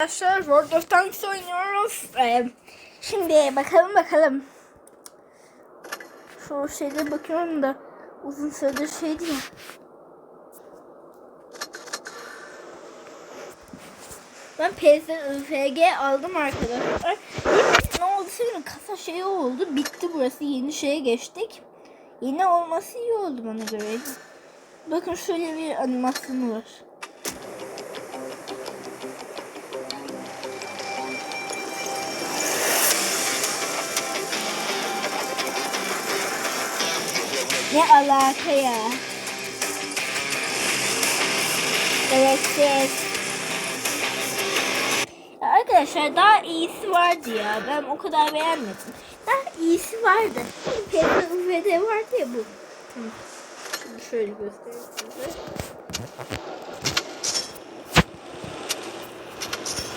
Arkadaşlar World of Tanks oynuyoruz. Ee, şimdi bakalım bakalım. Şu şeyde bakıyorum da uzun süredir şeydi ya. Ben PSFG aldım arkadaşlar. Ne oldu mi? Kasa şeyi oldu. Bitti burası. Yeni şeye geçtik. Yeni olması iyi oldu bana göre. Bakın şöyle bir animasyonu var. Ne alaka ya? Ya Arkadaşlar daha iyisi vardı ya. Ben o kadar beğenmedim. Daha iyisi vardı. PVD vardı ya bu. Şimdi şöyle göstereyim size.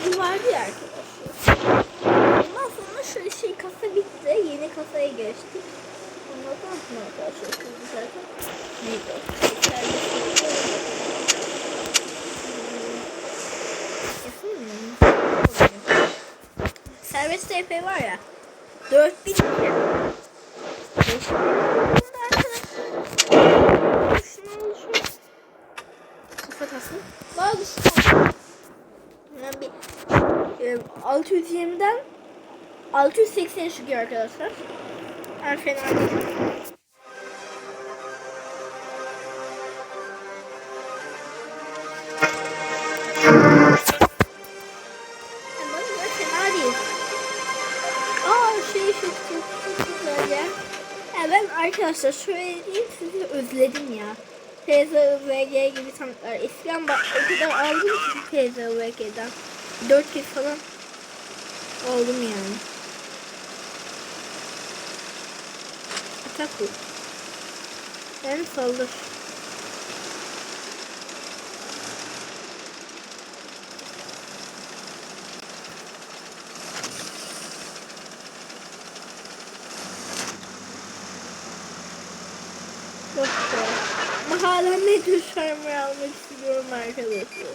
Bu vardı ya arkadaşlar. Ondan sonra şöyle şey kasa bitti. Yeni kasaya geçtik. Ondan sonra arkadaşlar şimdi zaten neydi o? Şekerli şey. Yapamıyorum. Serbest TP var ya. 4000 lira. 5000 lira arkadaşlar. Şunu al şu. Kafa tasın. Bazı. Yani bir e, 620'den 680 çıkıyor arkadaşlar. En fena değil. Arkadaşlar şöyle diyeyim sizi özledim ya. PZVG gibi sanatlar. Eskiden bak o kadar aldım ki PZVG'den. 4 kez falan aldım yani. Atak bu. Ben saldır. Yok be. Ama hala Metro Charmer almak istiyorum arkadaşlar.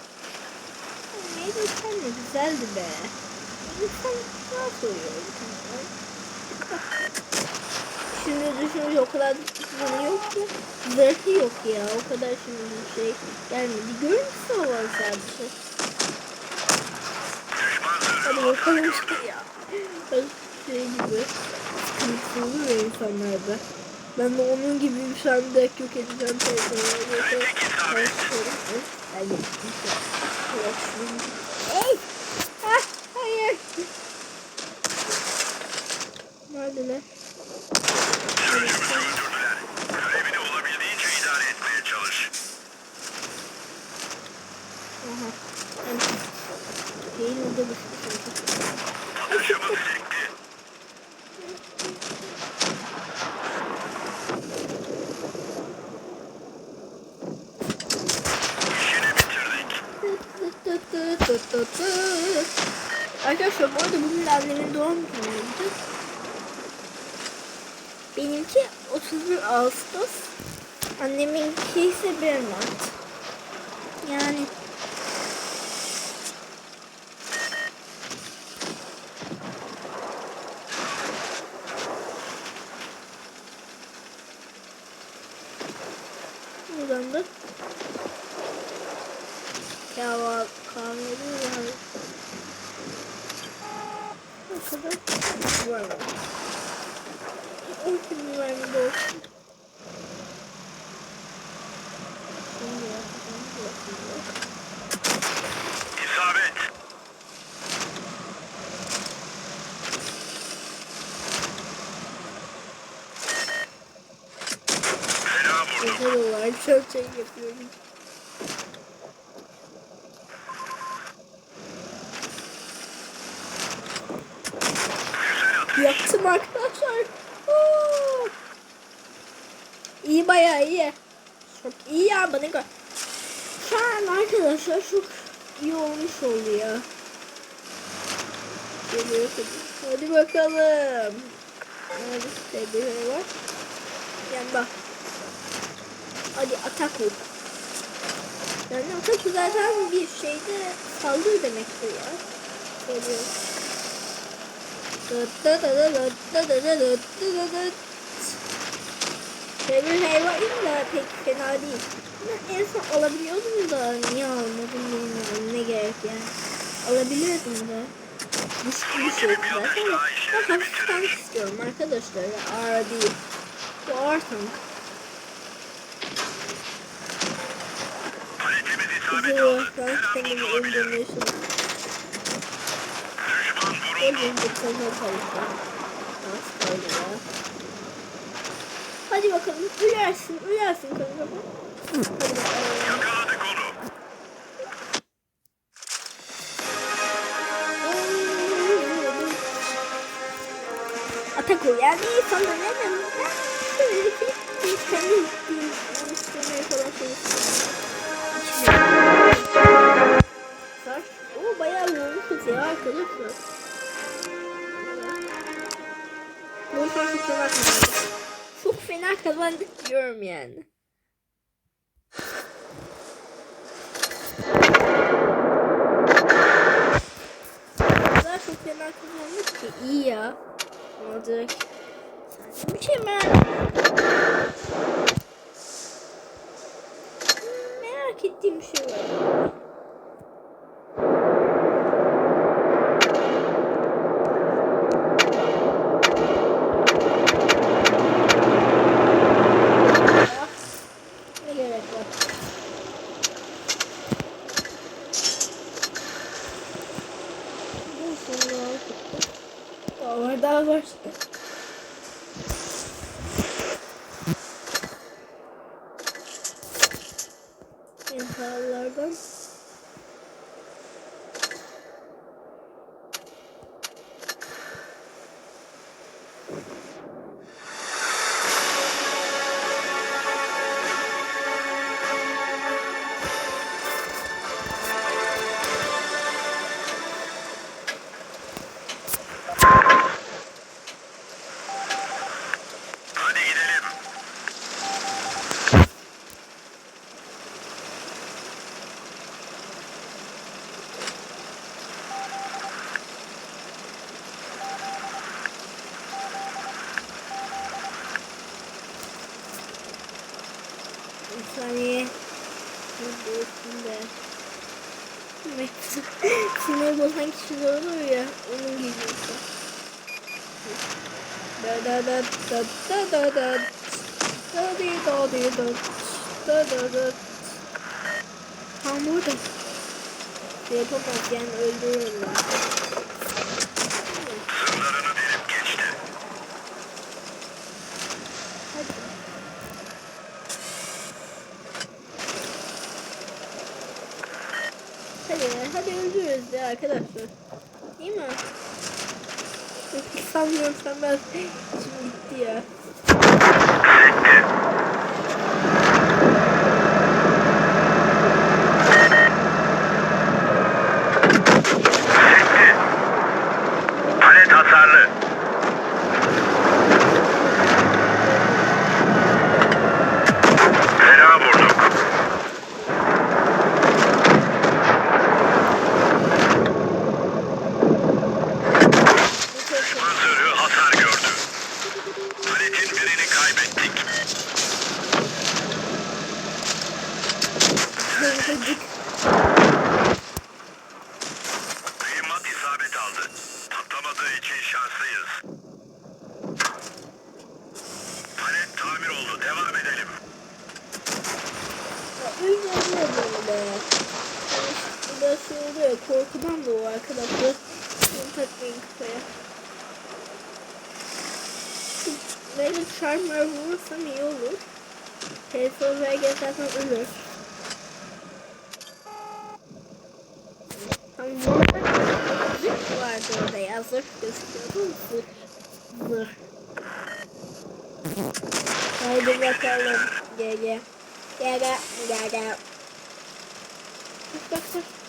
Metro Charmer güzeldi be. İnsan nasıl oluyor? Şimdi düşününce o kadar canı yok ki. Zırhı yok ya. O kadar şimdi bir şey gelmedi. Görür müsün havalı sadece? Hadi bakalım işte ya. Şey gibi. Ya insanlarda. Ben de onun gibi bir tane deck yok edeceğim. Telefonları Hadi. Ey! Ah, hayır. Nerede ne? Görevini olabildiğince idare etmeye çalış. Aha. Değil orada bir şey. Arkadaşlar bu arada bugün annemin doğum günüydü. Benimki 31 Ağustos. Anneminki ise 1 Mart. Yani Buradan da Kahve kahveli yani. Ne kadar var mı? O kimi vermedi olsun. Şimdi yapacağım, yapacağım. İsabet. Fena vurdum. Güzel şey yapıyorum. Yaktım arkadaşlar. Oo. İyi bayağı iyi. Çok iyi ya bana göre. Şu an arkadaşlar çok iyi olmuş oldu ya. Geliyor tabii. Hadi bakalım. Nerede var? Yanda. Hadi atak vur. Yani atak zaten bir şeyde saldırı demektir ya. Geliyor. Hayvan da pek fena değil. Ben en son alabiliyordum da niye almadım bilmiyorum ne gerek yani. Alabiliyordum da. Güçlü bir şey zaten. Ben hafif tank istiyorum arkadaşlar. Ağır değil. Bu ağır tank. Video olarak ben kendimi öldürmüşüm. Hadi bakalım ülersin ülersin kanka. Yakaladık onu. Atak ol sana ne demek? Kendi istemeye falan çalışıyorum. Saç o bayağı yoğun tutuyor arkadaşlar. Bu saç çok bakmıyor. Çok fena kazandık diyorum yani. Daha çok fena kazandık ki iyi ya. Olacak. Mükemmel. Saniye. Üstünde. Sinir bozan kişi olur ya. Onun işte. Da da da da da da da da di da di da da da da Tam burada. Yapamaz yani öldürürüm ben. Hadi, öldürürüz ya arkadaşlar. Değil mi? Sanmıyorum ben şimdi gitti ya. Hızlıcık. Mühimmat isabet aldı. Patlamadığı için şanslıyız. Palet tamir oldu. Devam edelim. Ya üzerine böyle. Yani bu da şey oluyor. Korkudan da o arkadaşlar. Bunu takmayın kafaya. Böyle charmer vurursam iyi olur. PSVG zaten ölür. Şurada yazır gözüküyor. Zır. Haydi bakalım. Gele. Gele. Gele. Bak bak bak.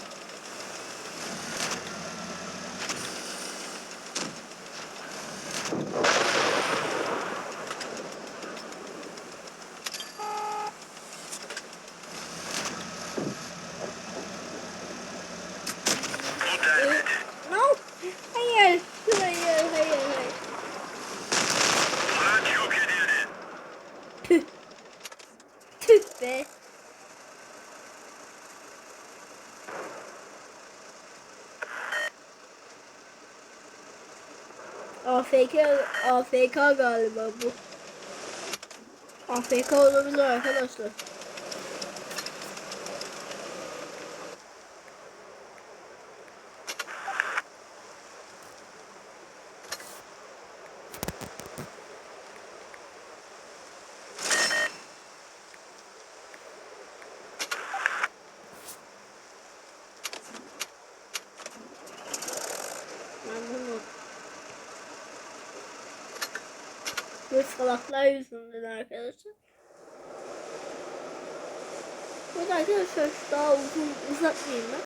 AFK AFK galiba bu. AFK olabilir arkadaşlar. Ben bunu Bu salaklar yüzünden arkadaşlar. Burada arkadaşlar daha uzun uzatmayayım ben.